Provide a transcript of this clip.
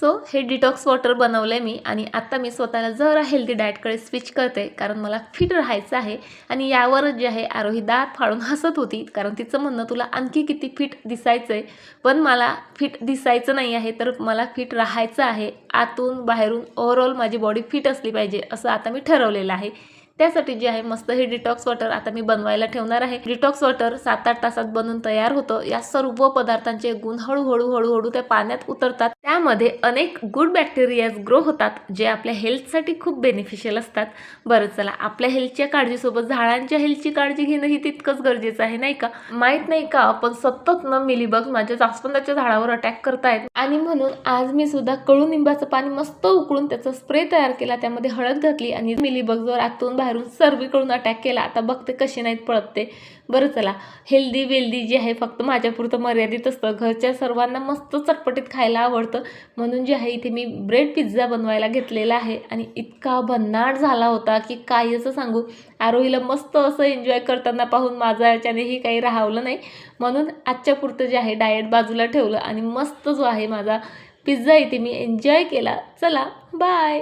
So हे detox water बनवलं आहे मी आणि आत्ता मी स्वतःला जरा हेल्दी डाएटकडे स्विच करते कारण मला फिट राहायचं आहे आणि यावर जे आहे आरोही दात फाडून हसत होती कारण तिचं म्हणणं तुला आणखी किती फिट दिसायचं आहे पण मला फिट दिसायचं नाही आहे तर मला फिट राहायचं आहे. आतून बाहेरून ओव्हरऑल माझी बॉडी फिट असली पाहिजे असं आता मी ठरवलेलं आहे. त्यासाठी जे आहे मस्त हे डिटॉक्स वॉटर आता मी बनवायला ठेवणार आहे. डिटॉक्स वॉटर सात आठ तासात बनून तयार होतं. या सर्व पदार्थांचे गुण हळूहळू हळूहळू त्या पाण्यात उतरतात. त्यामध्ये अनेक गुड बॅक्टेरियाज ग्रो होतात जे आपल्या हेल्थसाठी खूप बेनिफिशियल असतात. बरं चला आपल्या हेल्थच्या काळजीसोबत झाडांच्या हेल्थची काळजी घेणं ही तितकंच गरजेचं आहे नाही का? माहीत नाही का आपण सतत न मिलीबग माझ्या जास्वंदाच्या झाडावर अटॅक करतायत. आणि म्हणून आज मी सुद्धा कडुनिंबाचं पाणी मस्त उकळून त्याचा स्प्रे तयार केला. त्यामध्ये हळद घातली आणि मिलीबग जर आतून बाहेर बाहेरून सर्वीकडून अटॅक केला. आता बघते कसे नाहीत पळतते बरं चला हेल्दी वेल्दी जे आहे फक्त माझ्यापुरतं मर्यादित असतं. घरच्या सर्वांना मस्त चटपटीत खायला आवडतं. म्हणून जे आहे इथे मी ब्रेड पिझ्झा बनवायला घेतलेला आहे. आणि इतका भन्नाट झाला होता की काय असं सांगू. आरोहीला मस्त असं एन्जॉय करताना पाहून माझं याच्यानेही काही राहावलं नाही. म्हणून आजच्या पुरतं जे आहे डाएट बाजूला ठेवलं. आणि मस्त जो आहे माझा पिझ्झा इथे मी एन्जॉय केला. चला बाय